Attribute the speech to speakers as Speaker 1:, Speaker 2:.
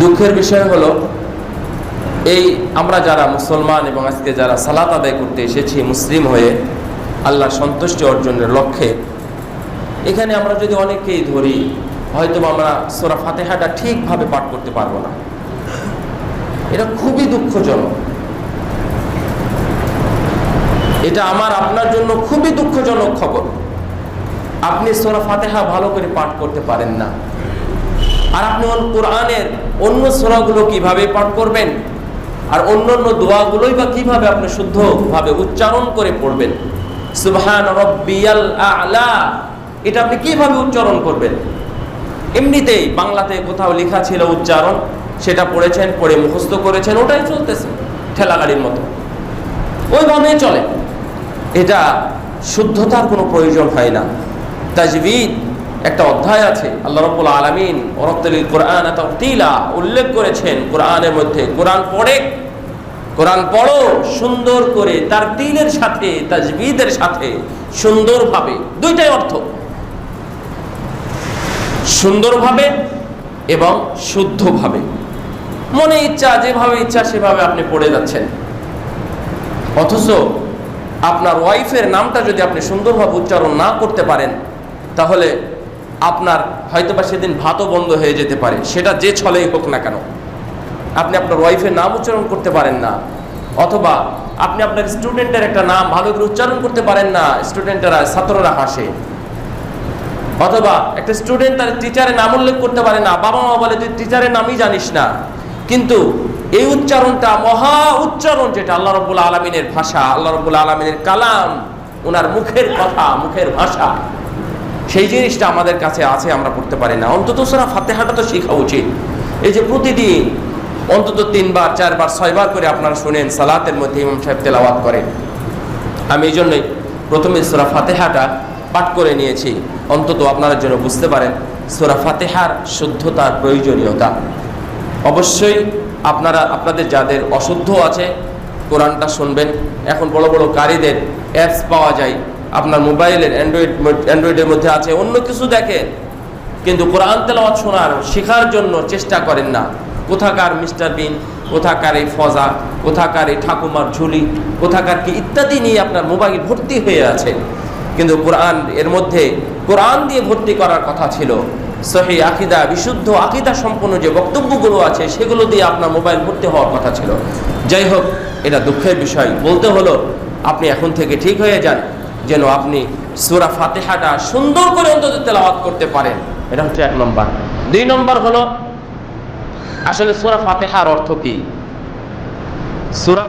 Speaker 1: দুঃখের বিষয় হলো, এই আমরা যারা মুসলমান এবং আজকে যারা সালাত আদায় করতে এসেছি মুসলিম হয়ে আল্লাহ সন্তুষ্টি অর্জনের লক্ষ্যে, এখানে আমরা যদি অনেকেই ধরি হয়তো আমরা সোরা ফাতেহাটা ঠিকভাবে পাঠ করতে পারব না। এটা খুবই দুঃখজনক। এটা আমার, আপনার জন্য খুবই দুঃখজনক খবর। আপনি সোরা ফাতেহা ভালো করে পাঠ করতে পারেন না। আর আপনি কোরআনের অন্য সোরাগুলো কীভাবে পাঠ করবেন? আর অন্য অন্য দোয়াগুলোই বা কীভাবে আপনি শুদ্ধভাবে উচ্চারণ করে পড়বেন? সুবহান রব্বিয়াল আলা, এটা আপনি কীভাবে উচ্চারণ করবেন? এমনিতেই বাংলাতে কোথাও লেখা ছিল উচ্চারণ, সেটা পড়েছেন, পড়ে মুখস্থ করেছেন, ওটাই চলতেছে ঠেলা গাড়ির মতো। ওইভাবেই চলে। এটা শুদ্ধতার কোনো প্রয়োজন হয় না। তাজবিদ একটা অধ্যায় আছে, আল্লাহ রব্বুল আলমিন ওরত্তলিল কোরআন তিলা উল্লেখ করেছেন কোরআনের মধ্যে, কোরআন পড়ে, কোরআন পড়ো, সুন্দর করে তার তিলের সাথে, তাজবিদের সাথে সুন্দরভাবে, দুইটাই অর্থ। সুন্দরভাবে এবং শুদ্ধভাবে। মনে ইচ্ছা, যেভাবে ইচ্ছা, সেভাবে আপনি পড়ে যাচ্ছেন। অথচ আপনার ওয়াইফের নামটা যদি আপনি সুন্দরভাবে উচ্চারণ না করতে পারেন, তাহলে আপনার হয়তোবা সেদিন ভাতও বন্ধ হয়ে যেতে পারে। সেটা যে ছলেই হোক না কেন। আপনি আপনার ওয়াইফের নাম উচ্চারণ করতে পারেন না। অথবা আপনি আপনার স্টুডেন্টের একটা নাম ভালো করে উচ্চারণ করতে পারেন না স্টুডেন্টেরা ছাত্ররা হাসে। অথবা একটা স্টুডেন্ট তার টিচারের নাম উল্লেখ করতে পারে না বাবা মা বলে, তুই টিচারের নামই জানিস না। কিন্তু এই উচ্চারণটা মহা উচ্চারণ যেটা আল্লাহ রব্বুল আলমিনের ভাষা, আল্লাহ রব্বুল আলমিনের কালাম ওনার মুখের কথা, মুখের ভাষা। সেই জিনিসটা আমাদের কাছে আছে, আমরা পড়তে পারি না। অন্তত সোরা ফাতেহাটা তো শেখা উচিত। এই যে প্রতিদিন, অন্তত তিনবার, চারবার, ছয়বার করে আপনারা শুনেন, সালাতের মধ্যে ইমাম সাহেব তেলাওয়াত করেন আমি এই জন্যই প্রথমে সোরা ফাতেহাটা পাঠ করে নিয়েছি। অন্তত আপনারা জন্য বুঝতে পারেন, সোরা ফাতেহার শুদ্ধতার প্রয়োজনীয়তা। অবশ্যই আপনারা, আপনাদের যাদের অশুদ্ধ আছে, কোরআনটা শুনবেন। এখন বড় বড় কারীদের অ্যাপস পাওয়া যায়। আপনার মোবাইলের অ্যান্ড্রয়েড অ্যান্ড্রয়েডের মধ্যে আছে, অন্য কিছু দেখেন। কিন্তু কোরআন তেলাওয়াত শোনার, শেখার জন্য চেষ্টা করেন না। কোথাকার মিস্টার বিন, কোথাকার এই ফজা, কোথাকার এই ঠাকুমার ঝুলি, কোথাকার কি ইত্যাদি নিয়ে আপনার মোবাইল ভর্তি হয়ে আছে। কিন্তু কোরআন, এর মধ্যে কোরআন দিয়ে ভর্তি করার কথা ছিল। সহি আকিদা, বিশুদ্ধ আকিদা সম্পন্ন যে বক্তব্যগুলো আছে, সেগুলো দিয়ে আপনার মোবাইল ভর্তি হওয়ার কথা ছিল। যাই হোক, এটা দুঃখের বিষয়। বলতে হলো, আপনি এখন থেকে ঠিক হয়ে যান। যেন আপনি সুরা ফাতেহাটা সুন্দর করে অন্তত তেলাওয়াত করতে পারেন। এটা হচ্ছে এক নম্বর। দুই নম্বর হলো, আসলে সুরা ফাতেহার অর্থ কি? সুরা